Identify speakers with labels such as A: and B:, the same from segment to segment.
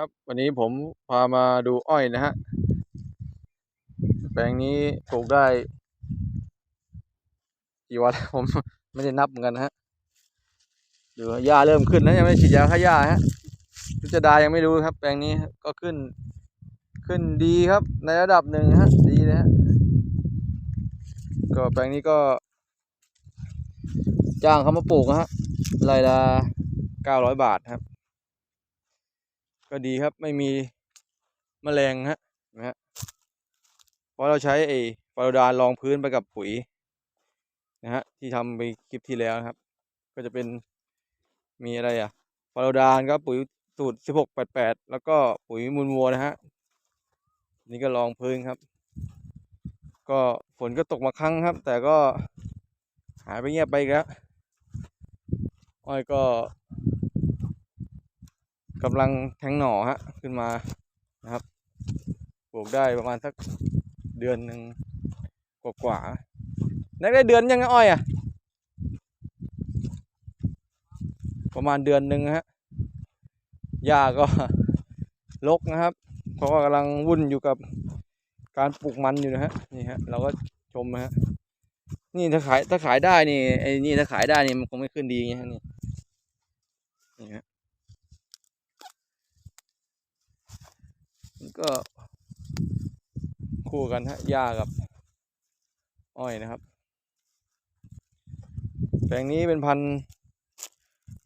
A: ครับวันนี้ผมพามาดูอ้อยนะฮะแปลงนี้ปลูกได้กี่วันผมไม่ได้นับเหมือนกันนะฮะดูหญ้าเริ่มขึ้นแล้วยังไม่ฉีดยาฆ่าหญ้าฮะพิจดายังไม่รู้ครับ แปลงนี้ก็ขึ้น ขึ้นดีครับ ในระดับหนึ่งฮะ ดีนะฮะก็แปลงนี้ก็ จ้างเขามาปลูกนะฮะรายละเก้าร้อยบาทครับ ก็ดีครับไม่มีแมลงฮะนะฮะเพราะเราใช้ไอ้ฟาโรดานรองพื้นไปกับปุ๋ยนะฮะที่ทำไปคลิปที่แล้วครับ ก็จะเป็นมีอะไรอะฟาโรดานก็ปุ๋ยสูตรสิบหกแปดแปดแล้วก็ปุ๋ยมูลวัวนะฮะนี่ก็รองพื้นครับ ก็ฝนก็ตกมาครั้งครับ แต่ก็หายไปเงียบไปแล้วอ้อยก็ กำลังแทงหน่อฮะขึ้นมานะครับปลูกได้ประมาณสักเดือนหนึ่งกว่าๆนักได้เดือนยังไงอ้อยอะ ประมาณเดือนหนึ่งฮะหญ้าก็รกนะครับ เพราะว่ากำลังวุ่นอยู่กับการปลูกมันอยู่นะฮะนี่ฮะเราก็ชมนะฮะนี่ถ้าขายถ้าขายได้นี่ไอ้นี่ถ้าขายได้นี่มันคงไม่ขึ้นดีอย่างเงี้ยฮะนี่นี่ฮะ มัน ก็คู่กันฮะหญ้ากับ อ้อยนะครับ แปลงนี้เป็นพัน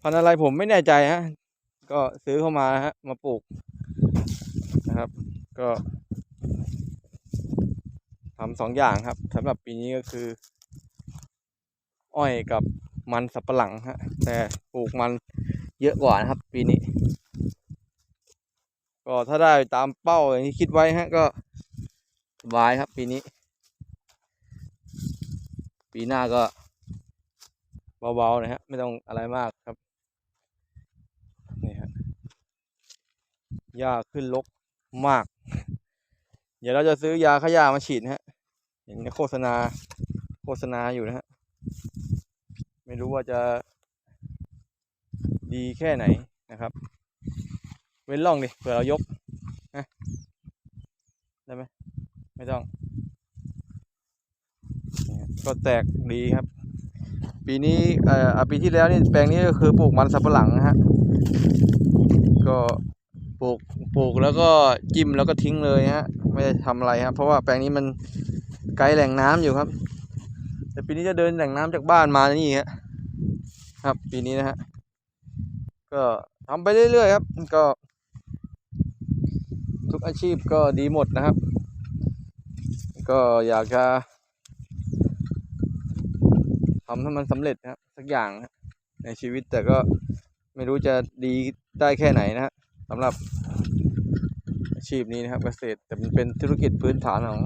A: พันอะไรผมไม่แน่ใจฮะ ก็ซื้อเข้ามาฮะ มาปลูกนะครับ ก็ทำสองอย่างครับสำหรับปีนี้ก็คือ อ้อยกับมันสับปะหลังฮะ แต่ปลูกมันเยอะกว่านะครับ ปีนี้ ก็ถ้าได้ตามเป้าอย่างที่คิดไว้ฮะก็สบายครับปีนี้ ปีหน้าก็เบาๆนะฮะไม่ต้องอะไรมากครับนี่ฮะหญ้าขึ้นรกมาก เดี๋ยวเราจะซื้อยาฆ่ามาฉีดนะฮะเห็นในโฆษณาโฆษณาอยู่นะฮะไม่รู้ว่าจะดีแค่ไหนนะครับ เว้นร่องดิเผื่อเรายกนะได้ไหมไม่ต้อง ก็แตกดีครับ ปีนี้เอ่อปีที่แล้วนี่แปลงนี้ก็คือปลูกมันสับปะหลังนะฮะก็ปลูกปลูกแล้วก็จิ้มแล้วก็ทิ้งเลยฮะไม่ได้ทำอะไรครับเพราะว่าแปลงนี้มันไกลแหล่งน้ำอยู่ครับ แต่ปีนี้จะเดินแหล่งน้ำจากบ้านมานี่ฮะครับ ปีนี้นะฮะก็ทำไปเรื่อยๆครับ ก็ ทุกอาชีพก็ดีหมดนะครับ ก็อยากจะทำให้มันสำเร็จนะครับ สักอย่างนะในชีวิตแต่ก็ไม่รู้จะดีได้แค่ไหนนะฮะสำหรับอาชีพนี้นะครับเกษตรแต่มันเป็นธุรกิจพื้นฐานของ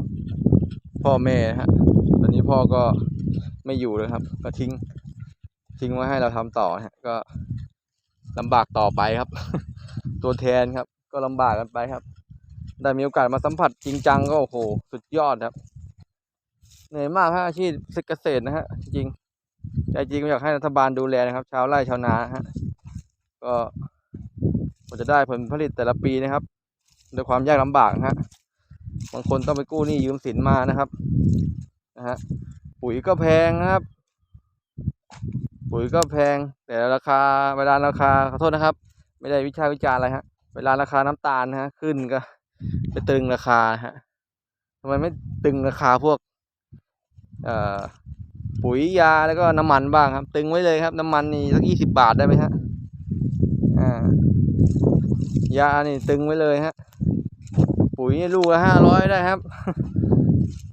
A: พ่อแม่นะฮะตอนนี้พ่อก็ไม่อยู่เลยครับ ก็ทิ้งทิ้งไว้ให้เราทำต่อฮะก็ลำบากต่อไปครับ ตัวแทนครับ ก็ลำบากกันไปครับ ได้มีโอกาสมาสัมผัสจริงจังก็โอ้โห สุดยอดครับ เหนื่อยมากครับอาชีพเกษตรนะฮะ จริงใจจริงก็อยากให้รัฐบาลดูแลนะครับ ชาวไร่ชาวนาฮะ ก็กว่าจะได้ผลผลิตแต่ละปีนะครับด้วยความยากลำบากฮะ บางคนต้องไปกู้หนี้ยืมสินมานะครับ นะฮะ ปุ๋ยก็แพงนะครับ ปุ๋ยก็แพง แต่ราคาเวลาราคาขอโทษนะครับ ไม่ได้วิชาวิจารอะไรฮะ เวลาราคาน้ำตาลนะฮะ ขึ้นก็ ไปตึงราคาฮะทำไมไม่ตึงราคาพวกปุ๋ยยาแล้วก็น้ำมันบ้างครับ ตึงไว้เลยครับ น้ำมันนี่สักยี่สิบบาทได้ไหมฮะอ่ายานี่ตึงไว้เลยฮะ ปุ๋ยนี่ลูกละห้าร้อยได้ครับ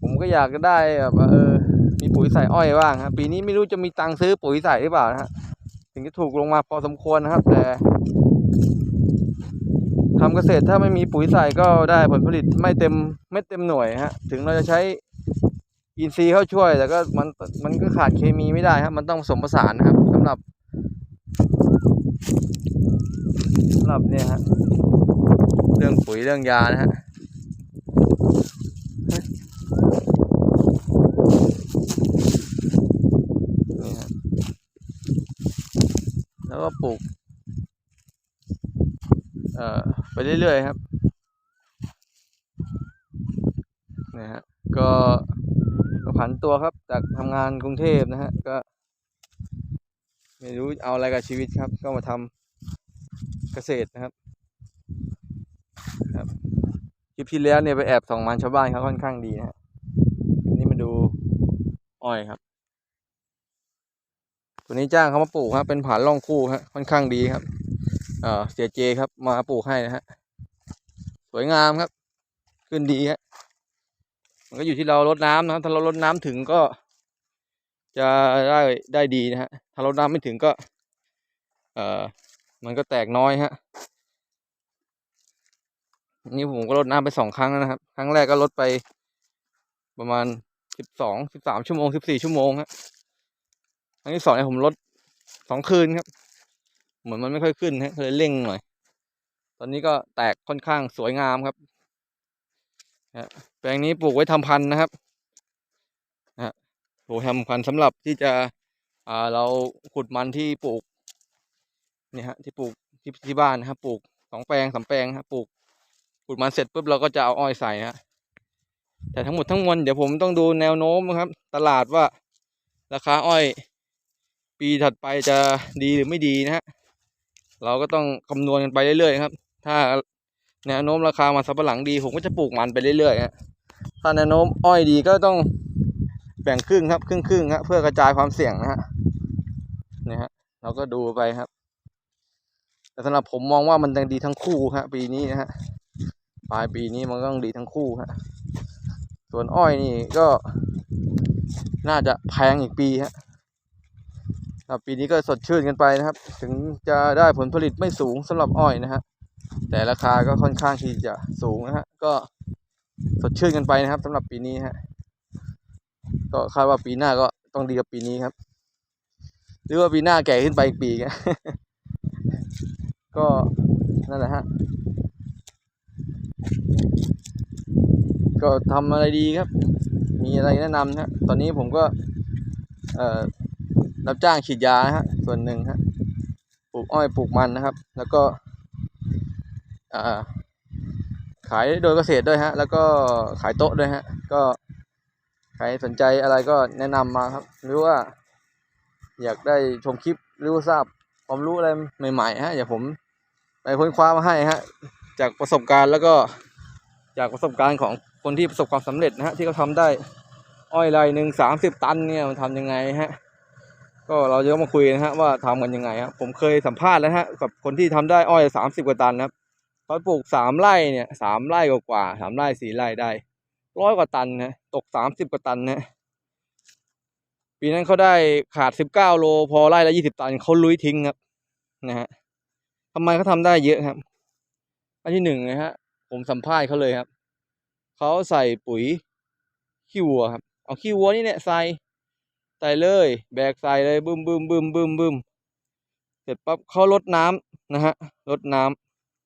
A: ผมก็อยากจะได้แบบเออมีปุ๋ยใส่อ้อยบ้างครับปีนี้ไม่รู้จะมีตังค์ซื้อปุ๋ยใส่หรือเปล่านะฮะถึงจะถูกลงมาพอสมควรนะครับ แต่ ทำเกษตรถ้าไม่มีปุ๋ยใส่ก็ได้ผลผลิตไม่เต็มไม่เต็มหน่วยฮะ ถึงเราจะใช้อินทรีย์เข้าช่วย แต่ก็มันมันก็ขาดเคมีไม่ได้ครับ มันต้องผสมผสานนะครับสำหรับสำหรับเนี่ยฮะเรื่องปุ๋ยเรื่องยานะฮะแล้วก็ปลูก ไปเรื่อยๆครับนะฮะก็ผันตัวครับจากทำงานกรุงเทพนะฮะก็ไม่รู้เอาอะไรกับชีวิตครับ ก็มาทำเกษตรนะครับครับคลิปที่แล้วเนี่ยไปแอบส่องมันชาวบ้านเขาค่อนข้างดีนะฮะอันนี่มาดูอ้อยครับ ตัวนี้จ้างเขามาปลูกครับเป็นผานร่องคู่ฮะค่อนข้างดีครับ เออเสียเจครับมาปลูกให้นะฮะ สวยงามครับ ขึ้นดีฮะมันก็อยู่ที่เราลดน้ำนะครับถ้าเราลดน้ำถึงก็ จะได้ได้ดีนะฮะถ้าลดน้ำไม่ถึงก็ เออมันก็แตกน้อยฮะนี่ผมก็ลดน้ำไปสองครั้งแล้วนะครับ ครั้งแรกก็ลดไปประมาณสิบสองสิบสามชั่วโมงสิบสี่ชั่วโมงฮะครั้งที่สองเนี่ยผมลดสองคืนครับ เหมือนมันไม่ค่อยขึ้นฮะเลยเร่งหน่อย ตอนนี้ก็แตกค่อนข้างสวยงามครับแปลงนี้ปลูกไว้ทำพันธุ์นะครับนะฮะปลูกทำพันธุ์สำหรับที่จะอ่าเราขุดมันที่ปลูกเนี่ยฮะที่ปลูกที่ที่บ้านนะครับปลูกสองแปลงสามแปลงครับปลูกขุดมันเสร็จปุ๊บเราก็จะเอาอ้อยใส่ฮะแต่ทั้งหมดทั้งมวลเดี๋ยวผมต้องดูแนวโน้มนะครับ ตลาดว่าราคาอ้อย ปีถัดไปจะดีหรือไม่ดีนะฮะ เราก็ต้องคำนวณกันไปเรื่อยๆครับ ถ้าแนวโน้มราคามันสับปะหลังดีผมก็จะปลูกมันไปเรื่อยๆฮะถ้าแนวโน้มอ้อยดีก็ต้องแบ่งครึ่งครับ ครึ่งครึ่งครับเพื่อกระจายความเสี่ยงนะฮะนี่ฮะเราก็ดูไปครับ แต่สำหรับผมมองว่ามันยังดีทั้งคู่ครับปีนี้นะฮะปลายปีนี้มันก็ต้องดีทั้งคู่ฮะส่วนอ้อยนี่ก็น่าจะแพงอีกปีฮะ ครับปีนี้ก็สดชื่นกันไปนะครับ ถึงจะได้ผลผลิตไม่สูงสำหรับอ้อยนะฮะแต่ราคาก็ค่อนข้างที่จะสูงนะฮะก็สดชื่นกันไปนะครับสำหรับปีนี้ฮะก็คาดว่าปีหน้าก็ต้องดีกว่าปีนี้ครับ หรือว่าปีหน้าแก่ขึ้นไปอีกปีก็นั่นแหละฮะก็ทำอะไรดีครับ มีอะไรแนะนำฮะตอนนี้ผมก็ เอ่อ รับจ้างฉีดยาฮะส่วนหนึ่งฮะปลูกอ้อยปลูกมันนะครับ แล้วก็ขายโดยเกษตรด้วยฮะ แล้วก็ขายโต๊ะด้วยฮะ ก็ใครสนใจอะไรก็แนะนำมาครับ หรือว่า อยากได้ชมคลิปหรือว่าทราบความรู้อะไรใหม่ๆฮะอย่าผมไปค้นคว้ามาให้ฮะ จากประสบการณ์แล้วก็จากประสบการณ์ของคนที่ประสบความสำเร็จนะฮะที่เขาทำได้ อ้อยไรหนึ่งสามสิบตันเนี่ยมันทำยังไงฮะ ก็เราจะมาคุยนะฮะว่าทำกันยังไงครับผมเคยสัมภาษณ์แล้วฮะกับคนที่ทำได้อ้อยสามสิบกว่าตันนะครับเขาปลูกสามไร่เนี่ยสามไร่กว่าสามไร่สี่ไร่ได้ร้อยกว่าตันนะตกสามสิบกว่าตันนะปีนั้นเขาได้ขาดสิบเก้าโล พอไร่ละยี่สิบตันเขาลุยทิ้งครับนะฮะทำไมเขาทำได้เยอะครับ อันที่หนึ่งนะฮะ ผมสัมภาษณ์เขาเลยครับเขาใส่ปุ๋ยขี้วัวครับเอาขี้วัวนี่เนี่ยใส่ ใส่เลย แบกใส่เลยบึมบึมบึมบึมบึมเสร็จปั๊บเขาลดน้ำนะฮะลดน้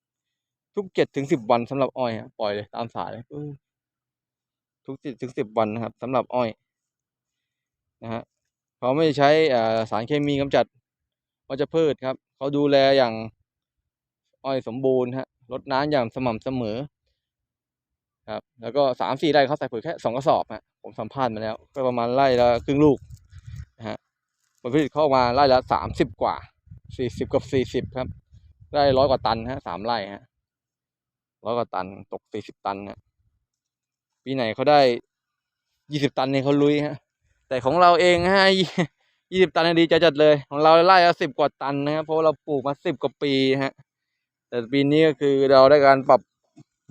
A: ำทุกเจ็ดถึงสิบวันสำหรับอ้อยฮะปล่อยเลยตามสายเลยทุกเจ็ดถึงสิบวันนะครับสำหรับอ้อยนะฮะเขาไม่ใช้สารเคมีกำจัดวัชพืชครับเขาดูแลอย่างอ้อยสมบูรณ์ฮะลดน้ำอย่างสม่ำเสมอครับ แล้วก็สามสี่ไร่เขาใส่ปุ๋ยแค่สองกระสอบฮะผมสัมภาษณ์มาแล้ว ก็ประมาณไร่ละครึ่งลูก ผลผลิตเข้ามาไร่ละสามสิบกว่าสี่สิบกับสี่สิบครับ ได้ร้อยกว่าตันฮะสามไร่ฮะร้อยกว่าตันตกสี่สิบตันฮะปีไหนเขาได้ยี่สิบตันเนี่ยเขาลุยฮะ แต่ของเราเองฮะยี่สิบตันดีใจจัดเลย ของเราไร่ละสิบกว่าตันนะครับเพราะเราปลูกมาสิบกว่าปีฮะ แต่ปีนี้ก็คือเราได้การปรับ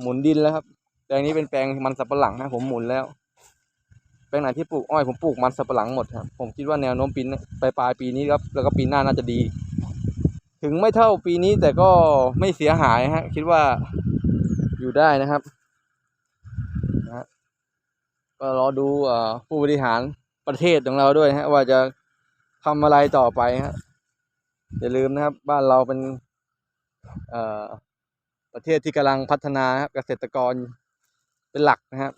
A: หมุนดินแล้วครับแปลงนี้เป็นแปลงมันสับปะหลังฮะผมหมุนแล้ว ลงไหนที่ปลูกอ้อยผมปลูกมันสับปะหลังหมดครับผมคิดว่าแนวโน้มปีนปลายปลายปีนี้ครับแล้วก็ปีหน้าน่าจะดี ถึงไม่เท่าปีนี้แต่ก็ไม่เสียหายฮะ คิดว่าอยู่ได้นะครับนะฮะก็รอดูอผู้บริหารประเทศของเราด้วยฮะว่าจะทำอะไรต่อไปฮะอย่าลืมนะครับ บ้านเราเป็นประเทศที่กำลังพัฒนาครับเกษตรกรเป็นหลักนะครับ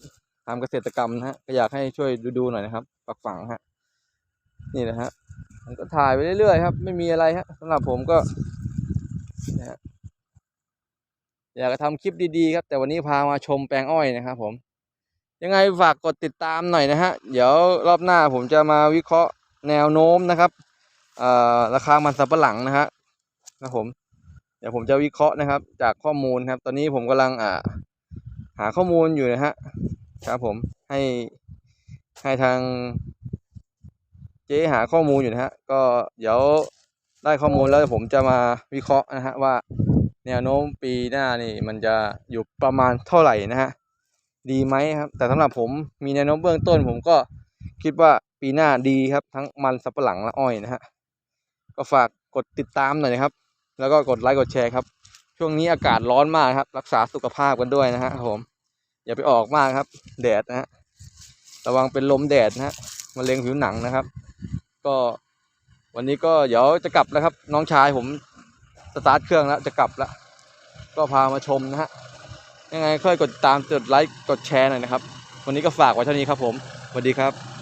A: ทำเกษตรกรรมนะฮะก็อยากให้ช่วยดูดูหน่อยนะครับปักฝังฮะนี่นะฮะผมก็ถ่ายไปเรื่อยๆครับ ไม่มีอะไรฮะสำหรับผมก็นะฮะอยากจะทำคลิปดีๆครับ แต่วันนี้พามาชมแปลงอ้อยนะครับ ผม ยังไงฝากกดติดตามหน่อยนะฮะเดี๋ยวรอบหน้าผมจะมาวิเคราะห์แนวโน้มนะครับราคามันสับปะหลังนะฮะนะผม เดี๋ยวผมจะวิเคราะห์นะครับ จากข้อมูลครับ ตอนนี้ผมกำลังอ่าหาข้อมูลอยู่นะฮะ ครับผมให้ให้ทางเจ๊หาข้อมูลอยู่นะฮะ ก็เดี๋ยวได้ข้อมูลแล้วผมจะมาวิเคราะห์นะฮะว่าแนวโน้มปีหน้านี่มันจะอยู่ประมาณเท่าไหร่นะฮะ ดีไหมครับ แต่สำหรับผมมีแนวโน้มเบื้องต้น ผมก็คิดว่าปีหน้าดีครับ ทั้งมันสับปะหลังและอ้อยนะฮะ ก็ฝากกดติดตามหน่อยนะครับ แล้วก็กดไลค์กดแชร์ครับ ช่วงนี้อากาศร้อนมากครับ รักษาสุขภาพกันด้วยนะฮะครับผม อย่าไปออกมากครับ แดดนะฮะระวังเป็นลมแดดนะฮะมะเร็งผิวหนังนะครับ ก็วันนี้ก็เดี๋ยวจะกลับแล้วครับ น้องชายผมสตาร์ทเครื่องแล้วจะกลับแล้วก็พามาชมนะฮะยังไงค่อยกดติดตามกดไลค์กดแชร์หน่อยนะครับ วันนี้ก็ฝากไว้เท่านี้ครับผมสวัสดีครับ